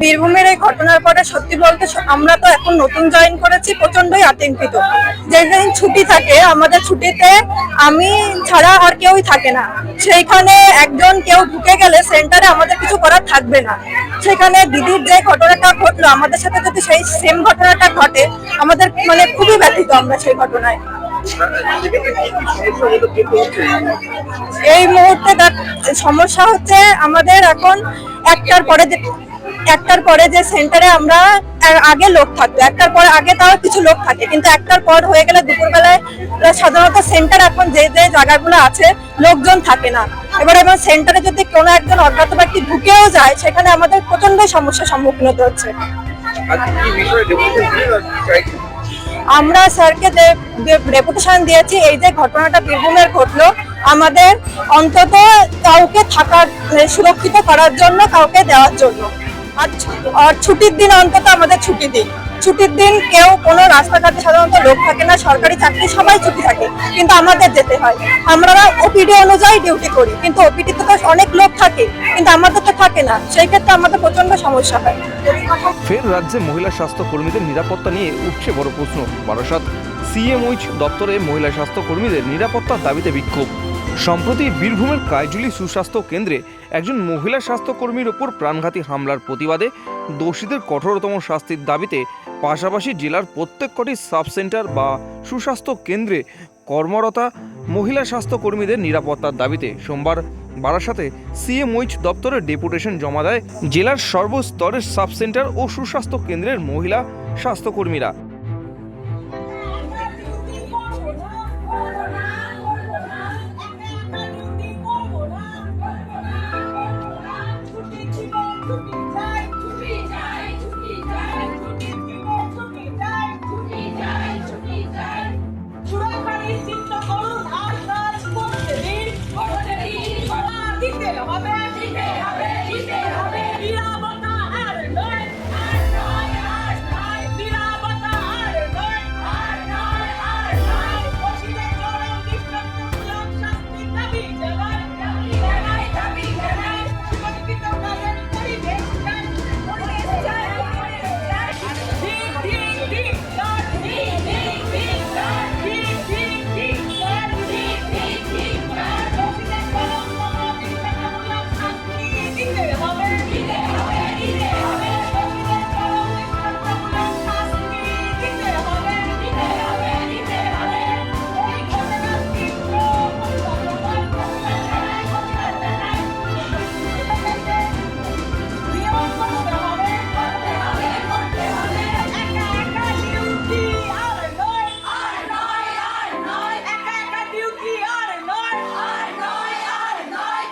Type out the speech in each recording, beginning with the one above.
বীরভূমের এই ঘটনার পরে সত্যি বলতে আমরা তো এখন নতুন জয়েন করেছি প্রচন্ডই আতঙ্কিত। যেদিন ছুটি থাকে, আমাদের ছুটিতে আমি ছাড়া আর কেউই থাকে না। সেইখানে একজন কেউ ঢুকে গেলে সেন্টারে আমাদের কিছু করার থাকবে না। সেখানে দিদির যে ঘটনাটা ঘটলো, আমাদের সাথে যদি সেই সেম ঘটনাটা ঘটে, আমাদের মানে খুবই ব্যথিত আমরা সেই ঘটনায়। এই মুহূর্তে সমস্যা হচ্ছে আমাদের এখন একটার পরে একটার পরে যে সেন্টারে আমরা আগে লোক থাকতো, একটার পর আগে তাও কিছু লোক থাকে, কিন্তু একটার পর হয়ে গেলে দুপুরবেলায় সাধারণত সেন্টার এখন যে যে জায়গাগুলো আছে, লোকজন থাকে না। এবার এবং সেন্টারে যদি কোনো একজন অজ্ঞাত ব্যক্তি ঢুকেও যায়, সেখানে আমাদের প্রচণ্ড সমস্যার সম্মুখীন হতে হচ্ছে। আমরা স্যারকে যে রেপুটেশন দিয়েছি, এই যে ঘটনাটা বীরভূমের ঘটলো, আমাদের অন্তত কাউকে থাকার মানে সুরক্ষিত করার জন্য কাউকে দেওয়ার জন্য। আর ছুটির দিন অন্তত আমাদের ছুটি দিন। ছুটির দিন কেউ কোনো রাস্তাঘাটে সাধারণত লোক থাকে না, সরকারি চাকরি, সবাই ছুটি থাকে। কিন্তু আমাদের যেতে হয়। আমরা ওপিডি অনুযায়ী ডিউটি করি, কিন্তু ওপিডিতে তো অনেক লোক থাকে, কিন্তু আমাদের তো থাকে না। সেই ক্ষেত্রে আমাদের প্রচণ্ড সমস্যা হয়। ফের রাজ্যে মহিলা স্বাস্থ্য কর্মীদের নিরাপত্তা নিয়ে উঠছে বড় প্রশ্ন। বারাসাত সিএমওইচ দপ্তরে মহিলা স্বাস্থ্য কর্মীদের নিরাপত্তার দাবিতে বিক্ষোভ। সম্প্রতি বীরভূমের কাইজুলি সুস্বাস্থ্য কেন্দ্রে একজন মহিলা স্বাস্থ্যকর্মীর ওপর প্রাণঘাতী হামলার প্রতিবাদে দোষীদের কঠোরতম শাস্তির দাবিতে পাশাপাশি জেলার প্রত্যেক কটি সাব সেন্টার বা সুস্বাস্থ্য কেন্দ্রে কর্মরতা মহিলা স্বাস্থ্যকর্মীদের নিরাপত্তার দাবিতে সোমবার বারাসাতে সিএমওইচ দপ্তরে ডেপুটেশন জমা দেয় জেলার সর্বস্তরের সাব সেন্টার ও সুস্বাস্থ্য কেন্দ্রের মহিলা স্বাস্থ্যকর্মীরা।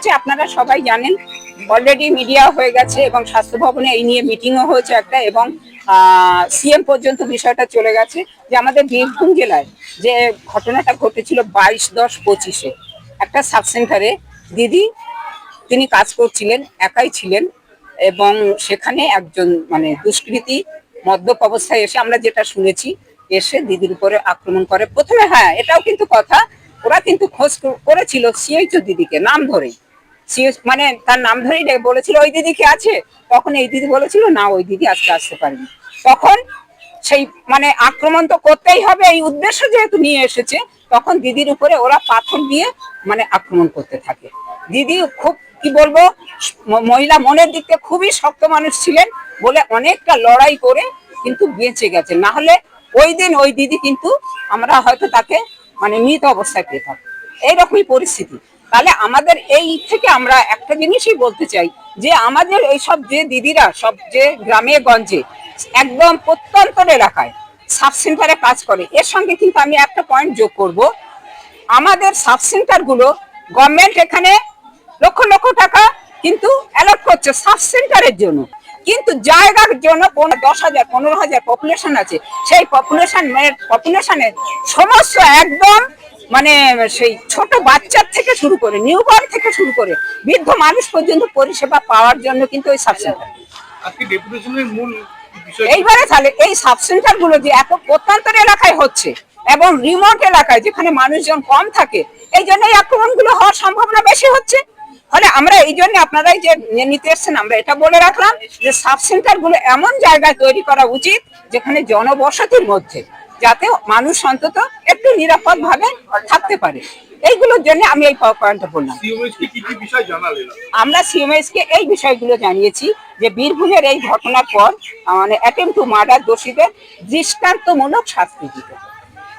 হচ্ছে আপনারা সবাই জানেন অলরেডি মিডিয়া হয়ে গেছে এবং স্বাস্থ্য ভবনে এই নিয়ে মিটিংও হয়েছে একটা এবং সিএম পর্যন্ত বিষয়টা চলে গেছে যে আমাদের বীরভূম জেলায় যে ঘটনাটা ঘটেছিল বাইশ দশ পঁচিশে, একটা সাব সেন্টারে দিদি, তিনি কাজ করছিলেন, একাই ছিলেন এবং সেখানে একজন মানে দুষ্কৃতী মদ্যপ অবস্থায় এসে আমরা যেটা শুনেছি, এসে দিদির উপরে আক্রমণ করে। প্রথমে হ্যাঁ এটাও কিন্তু কথা, ওরা কিন্তু খোঁজ করেছিল সিএইচও দিদিকে, নাম ধরেই। মানে তার নাম ধরেই বলেছিল, ওই দিদি কি আছে? তখন এই দিদি বলেছিল, না, ওই দিদি আজকে আসতে পারেনি। তখন সেই মানে আক্রমণ তো করতেই হবে, এই উদ্দেশ্য যেহেতু নিয়ে এসেছে, তখন দিদির উপরে ওরা পাথর দিয়ে মানে আক্রমণ করতে থাকে। দিদি খুব, কি বলব মহিলা মনের দিক খুবই শক্ত মানুষ ছিলেন বলে অনেকটা লড়াই করে কিন্তু বেঁচে গেছে। না হলে ওই দিন ওই দিদি কিন্তু আমরা হয়তো তাকে মানে মৃত অবস্থায় পেতাম এইরকমই পরিস্থিতি। তাহলে আমাদের এই থেকে আমরা একটা জিনিসই বলতে চাই যে আমাদের এইসব যে দিদিরা, সব যে গ্রামে গঞ্জে একদম প্রত্যন্তর এলাকায় সাব সেন্টারে কাজ করে, এর সঙ্গে কিন্তু আমি একটা পয়েন্ট যোগ করব। আমাদের সাব সেন্টারগুলো গভর্নমেন্ট এখানে লক্ষ লক্ষ টাকা কিন্তু অ্যালট করছে সাব সেন্টারের জন্য। কিন্তু জায়গার জন্য কোন দশ হাজার, পনেরো হাজার পপুলেশন আছে। সেই পপুলেশন পপুলেশনের সমস্ত একদম মানে সেই ছোট বাচ্চার থেকে শুরু করে নিউবর্ন থেকে শুরু করে বৃদ্ধ মানুষ পর্যন্ত পরিষেবা পাওয়ার জন্য কিন্তু ওই সাব সেন্টার আজকে ডেপুটেশনের মূল বিষয় এইবারে তাহলে এই সাব সেন্টারগুলো যে এত প্রত্যন্তর এলাকায় হচ্ছে এবং রিমোট এলাকায় যেখানে মানুষজন কম থাকে এই জন্য এই আক্রমণগুলো হওয়ার সম্ভাবনা বেশি হচ্ছে। ফলে আমরা এই জন্য আপনারাই যে নিতে এসছেন আমরা এটা বলে রাখলাম যে সাব সেন্টারগুলো এমন জায়গায় তৈরি করা উচিত যেখানে জনবসতির মধ্যে যাতে মানুষ অন্তত একটু নিরাপদ ভাবে থাকতে পারে। এইগুলোর জন্য আমি এই পয়েন্টটা বললাম। আমরা সিএমএস কে এই বিষয়গুলো জানিয়েছি যে বীরভূমের এই ঘটনার পর মানে অ্যাটেম্প টু মার্ডার দোষীদের দৃষ্টান্তমূলক শাস্তি দিতে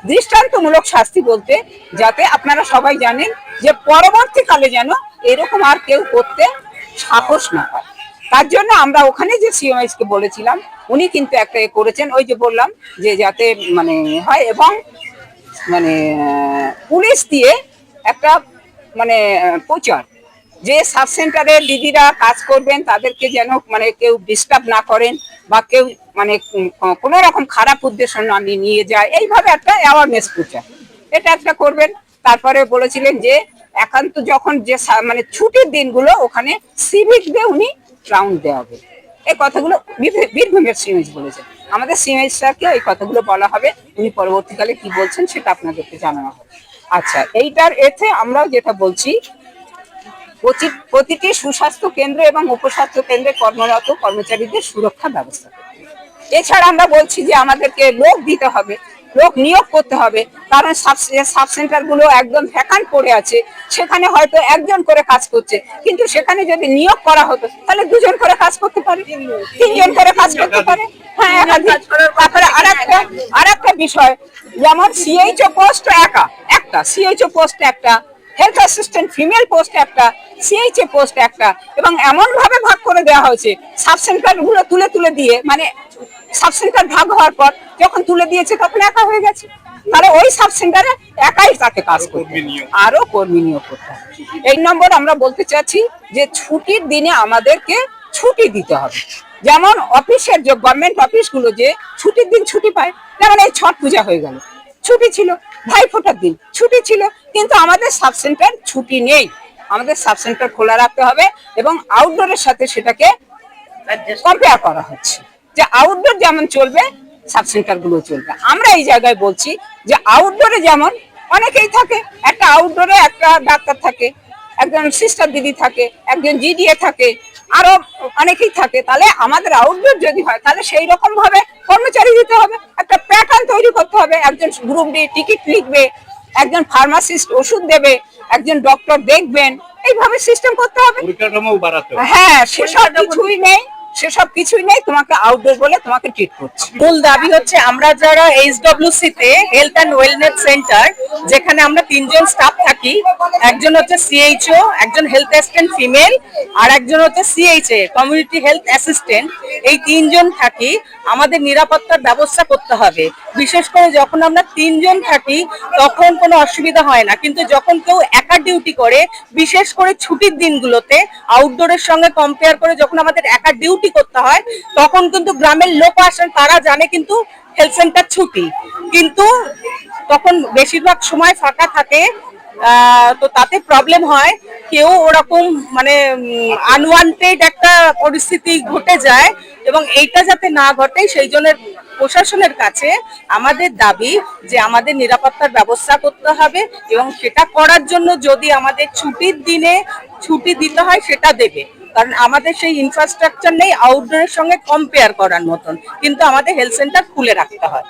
দৃষ্টান্তমূলক শাস্তি বলতে যাতে আপনারা সবাই জানেন যে পরবর্তীকালে যেন এরকম আর কেউ করতে সাহস না পায়। তার জন্য আমরা ওখানে যে সিএমএস কে বলেছিলাম, উনি কিন্তু একটা করেছেন, ওই যে বললাম যে যাতে মানে হয় এবং মানে পুলিশ দিয়ে একটা মানে প্রচার, যে সাব সেন্টারে দিদিরা কাজ করবেন, তাদেরকে যেন মানে কেউ ডিস্টার্ব না করেন বা কেউ মানে কোন রকম খারাপ উদ্দেশ্য না নিয়ে- যায়, এইভাবে একটা অ্যাওয়ারনেস প্রচার। এটা একটা করবেন, তারপরে বলেছিলেন যে, একান্ত যখন যে মানে ছুটির দিনগুলো ওখানে সিভিক দিয়ে উনি রাউন্ড দেওয়া হবে। এই কথাগুলো বীর- বীরভূমের সিমেজ বলেছেন আমাদের সিমেজ স্যারকে এই কথাগুলো বলা হবে। উনি পরবর্তীকালে কি বলছেন সেটা আপনাদেরকে জানানো হবে। আচ্ছা এইটার এতে আমরাও যেটা বলছি, প্রতি- প্রতিটি সুস্বাস্থ্য কেন্দ্র এবং উপস্বাস্থ্য কেন্দ্রে কর্মরত কর্মচারীদের সুরক্ষা ব্যবস্থা এছাড়া আমরা বলছি যে আমাদেরকে লোক দিতে হবে। লোক নিয়োগ করতে হবে। কারণ সাব একদম ভ্যাকান্ট পড়ে আছে। সেখানে হয়তো একজন করে কাজ করছে। কিন্তু সেখানে যদি নিয়োগ করা হতো তাহলে দুজন করে কাজ করতে পারে। তিনজন করে কাজ করতে পারে। হ্যাঁ তারপরে আরেকটা আরেকটা বিষয়। যেমন সিএইচও পোস্ট একা একটা। সিএইচও পোস্ট একটা হেলথ অ্যাসিস্ট্যান্ট ফিমেল পোস্ট একটা সিএইচএ পোস্ট একটা। এবং এমন ভাবে ভাগ করে দেওয়া হয়েছে। সাব সেন্টারগুলো তুলে তুলে দিয়ে মানে সাব সেন্টার ভাগ হওয়ার পর যখন তুলে দিয়েছে তখন একা হয়ে গেছে। তাহলে ওই সাব সেন্টারে একাই তাকে কাজ কর্মী আরও কর্মী নিয়োগ করতে হবে। এই নম্বর আমরা বলতে চাচ্ছি যে ছুটির দিনে আমাদেরকে ছুটি দিতে হবে। যেমন অফিসের যে গভর্নমেন্ট অফিসগুলো যে ছুটির দিন ছুটি পায় যেমন এই ছট পূজা হয়ে গেল। ছুটি ছিল ভাই ফোটার দিন। ছুটি ছিল কিন্তু আমাদের সাব সেন্টার ছুটি নেই। আমাদের সাব সেন্টার খোলা রাখতে হবে এবং আউটডোরের সাথে সেটাকে কম্পেয়ার করা হচ্ছে। যে আউটডোর যেমন চলবে সাব সেন্টারগুলো চলবে। আমরা এই জায়গায় বলছি যে আউটডোরে যেমন অনেকেই থাকে একটা আউটডোরে একটা ডাক্তার থাকে একজন সিস্টার দিদি থাকে একজন জিডিএ থাকে আরও অনেকেই থাকে। তাহলে আমাদের আউটডোর যদি হয় তাহলে সেই রকম ভাবে কর্মচারী দিতে হবে একটা প্যাটার্ন তৈরি করতে হবে। একজন গ্রুপ ডি টিকিট লিখবে একজন ফার্মাসিস্ট ওষুধ দেবে একজন ডক্টর দেখবেন এইভাবে সিস্টেম করতে হবে। হ্যাঁ সেসব কিছুই নেই। সেসব কিছুই নেই, তোমাকে আউটডোর বলে তোমাকে ট্রিট করছে। মূল দাবি হচ্ছে, আমরা যারা এইচডব্লিউসি তে হেলথ অ্যান্ড ওয়েলনেস সেন্টার যেখানে আমরা তিনজন স্টাফ থাকি, একজন হচ্ছে সিএইচও একজন হেলথ অ্যাসিস্ট্যান্ট ফিমেল আর একজন হচ্ছে সিএইচএ কমিউনিটি হেলথ অ্যাসিস্ট্যান্ট এই তিনজন থাকি, আমাদের নিরাপত্তার ব্যবস্থা করতে হবে। বিশেষ করে যখন আমরা তিনজন থাকি, তখন কোনো অসুবিধা হয় না। কিন্তু যখন কেউ একা ডিউটি করে, বিশেষ করে ছুটির দিনগুলোতে আউটডোরের সঙ্গে কম্পেয়ার করে যখন আমাদের একা ডিউটি করতে হয়, তখন কিন্তু গ্রামের লোক আসেন, তারা জানে কিন্তু হেলথ সেন্টার ছুটি। কিন্তু তখন বেশিরভাগ সময় ফাঁকা থাকে তো তাতে প্রবলেম হয়। কেউ ওরকম মানে আনওয়ান্টেড একটা পরিস্থিতি ঘটে যায় এবং এইটা যাতে না ঘটে, সেই জন্য প্রশাসনের কাছে আমাদের দাবি যে আমাদের নিরাপত্তার ব্যবস্থা করতে হবে এবং সেটা করার জন্য যদি আমাদের ছুটির দিনে ছুটি দিতে হয়, সেটা দেবে। কারণ আমাদের সেই ইনফ্রাস্ট্রাকচার নেই আউটডোরের সঙ্গে কম্পেয়ার করার মতন কিন্তু আমাদের হেলথ সেন্টার খুলে রাখতে হয়